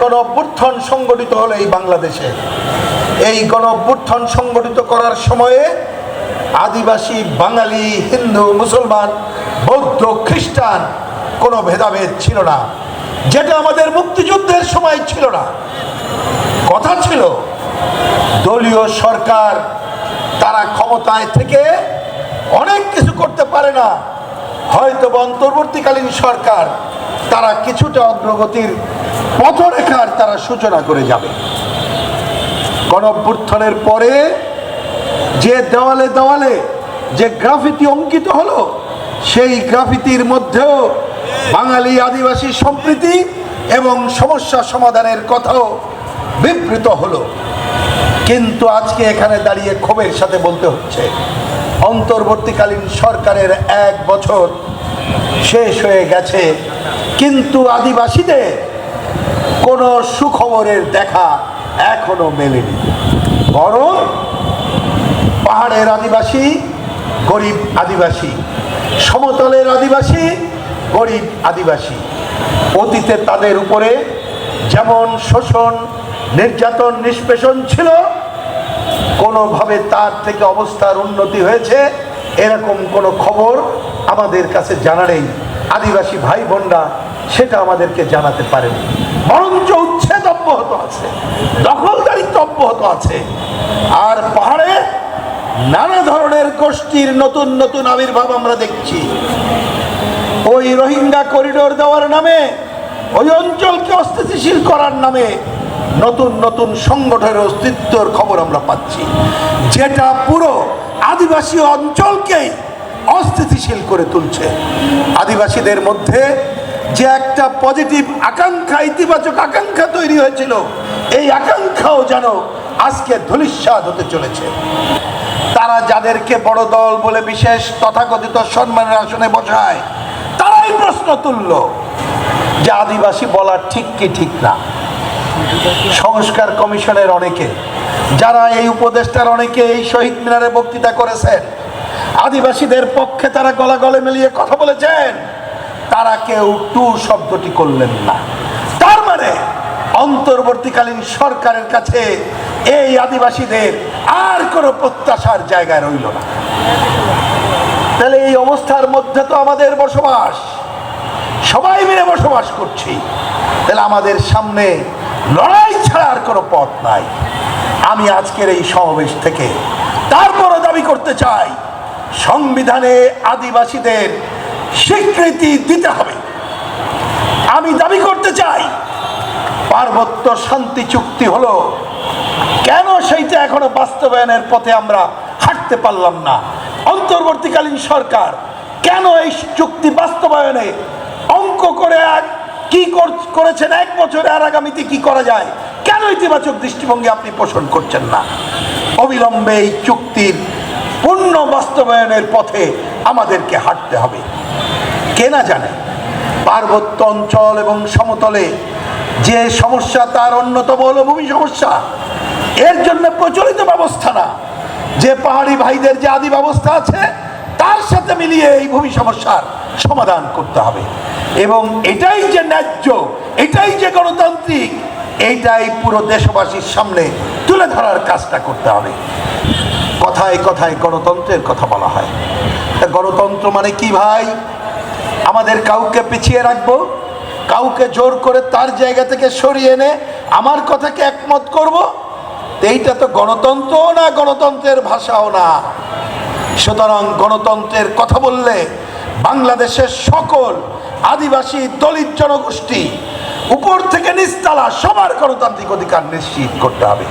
গণ অভ্যুত্থান সংগঠিত হলো এই বাংলাদেশে। এই গণ অভ্যুত্থান সংগঠিত করার সময়ে আদিবাসী, বাঙালি, হিন্দু, মুসলমান, বৌদ্ধ, খ্রিস্টান কোনো ভেদাভেদ ছিল না। যেটা আমাদের মুক্তিযুদ্ধের সময় ছিল না। কথা ছিল, দলীয় সরকার তারা ক্ষমতায় থেকে অনেক কিছু করতে পারে না। হয়তো অন্তর্বর্তীকালীন সরকার তারা কিছুটা অগ্রগতির পথরেখার তারা সূচনা করে যাবে। গণঅভ্যুত্থানের পরে যে দেওয়ালে দেওয়ালে যে গ্রাফিতি অঙ্কিত হলো, সেই গ্রাফিতির মধ্যেও বাঙালি আদিবাসী সম্প্রীতি এবং সমস্যা সমাধানের কথাও বিবৃত হলো। কিন্তু আজকে এখানে দাঁড়িয়ে ক্ষোভের সাথে বলতে হচ্ছে, অন্তর্বর্তীকালীন সরকারের এক বছর শেষ হয়ে গেছে। কিন্তু আদিবাসীদের কোনো সুখবরের দেখা এখনও মেলেনি। বরং পাহাড়ের আদিবাসী, গরিব আদিবাসী, সমতলের আদিবাসী, গরিব আদিবাসী, অতীতে তাদের উপরে যেমন শোষণ, নির্যাতন, নিষ্পেষণ ছিল, কোনোভাবে তার থেকে অবস্থার উন্নতি হয়েছে। এরকম কোনো খবর আমাদের কাছে জানা নেই। আদিবাসী ভাই বোনরা সেটা আমাদেরকে জানাতে পারেনি। বরঞ্চ উচ্ছেদ অব্যাহত আছে দখলদারিত্ব অব্যাহত আছে। আর পাহাড়ে নানা ধরনের গোষ্ঠীর নতুন নতুন আবির্ভাব আমরা দেখছি। ওই রোহিঙ্গা করিডোর দেওয়ার নামে, ওই অঞ্চলকে অস্থিতিশীল করার নামে নতুন নতুন সংগঠনের অস্তিত্বর খবর আমরা পাচ্ছি। যেটা পুরো আদিবাসী অঞ্চলকেই অস্থিতিশীল করে তুলছে। আদিবাসীদের মধ্যে যে একটা পজিটিভ আকাঙ্ক্ষা, ইতিবাচক আকাঙ্ক্ষা তৈরি হয়েছিল, এই আকাঙ্ক্ষাও যেন আজকে ধূলিস্বাদ হতে চলেছে। তারা যাদেরকে বড় দল বলে বিশেষ তথাকথিত সম্মানের আসনে বসায়, তারাই প্রশ্ন তুলল যে আদিবাসী বলা ঠিক কি ঠিক না। সংস্কার কমিশনের অনেকে, যারা এই উপদেষ্টার অনেকে এই শহীদ মিনারে বক্তৃতা করেছেন, আদিবাসীদের পক্ষে তারা গলা গলে মিলিয়ে কথা বলেছেন, তারা কেউ টু শব্দটি করলেন না। তার মানে অন্তর্বর্তীকালীন সরকারের কাছে এই আদিবাসীদের আর কোনো প্রত্যাশার জায়গায় রইল না। তাহলে এই অবস্থার মধ্যে তো আমাদের বসবাস। সবাই মিলে বসবাস করছি। তাহলে আমাদের সামনে লড়াই ছাড়ার কোনো পথ নাই। আমি আজকের এই সমাবেশ থেকে তারপরও দাবি করতে চাই, সংবিধানে আদিবাসীদের স্বীকৃতি দিতে হবে। আমি দাবি করতে চাই, পার্বত্য শান্তি চুক্তি হলো, কেন সেইটা এখনও বাস্তবায়নের পথে আমরা হাঁটতে পারলাম না? অন্তর্বর্তীকালীন সরকার কেন এই চুক্তি বাস্তবায়নে অঙ্ক করে কি কর- করেছেন এক বছরে আর আগামীতে কি করা যায়? কেন ইতিবাচক দৃষ্টিভঙ্গি আপনি পোষণ করছেন না? অবিলম্বে এই চুক্তির পূর্ণ বাস্তবায়নের পথে আমাদেরকে হাঁটতে হবে। কে না জানে? পার্বত্য অঞ্চল এবং সমতলে যে সমস্যা তার অন্যতম হলো ভূমি সমস্যা। এর জন্য প্রচলিত ব্যবস্থা না। যে পাহাড়ি ভাইদের যে আদি ব্যবস্থা আছে তার সাথে মিলিয়ে এই ভূমি সমস্যার সমাধান করতে হবে। এবং এটাই যে ন্যায্য, এটাই যে গণতান্ত্রিক, এইটাই পুরো দেশবাসীর সামনে তুলে ধরার কাজটা করতে হবে। কথায় কথায় গণতন্ত্রের কথা বলা হয়। গণতন্ত্র মানে কি ভাই? আমাদের কাউকে পিছিয়ে রাখব, কাউকে জোর করে তার জায়গা থেকে সরিয়ে এনে আমার কথাকে একমত করব? এইটা তো গণতন্ত্রও না, গণতন্ত্রের ভাষাও না। সুতরাং গণতন্ত্রের কথা বললে বাংলাদেশের সকল আদিবাসী দলিত জনগোষ্ঠী উপর থেকে নিস্তালা সবার গণতান্ত্রিক অধিকার নিশ্চিত করতে হবে।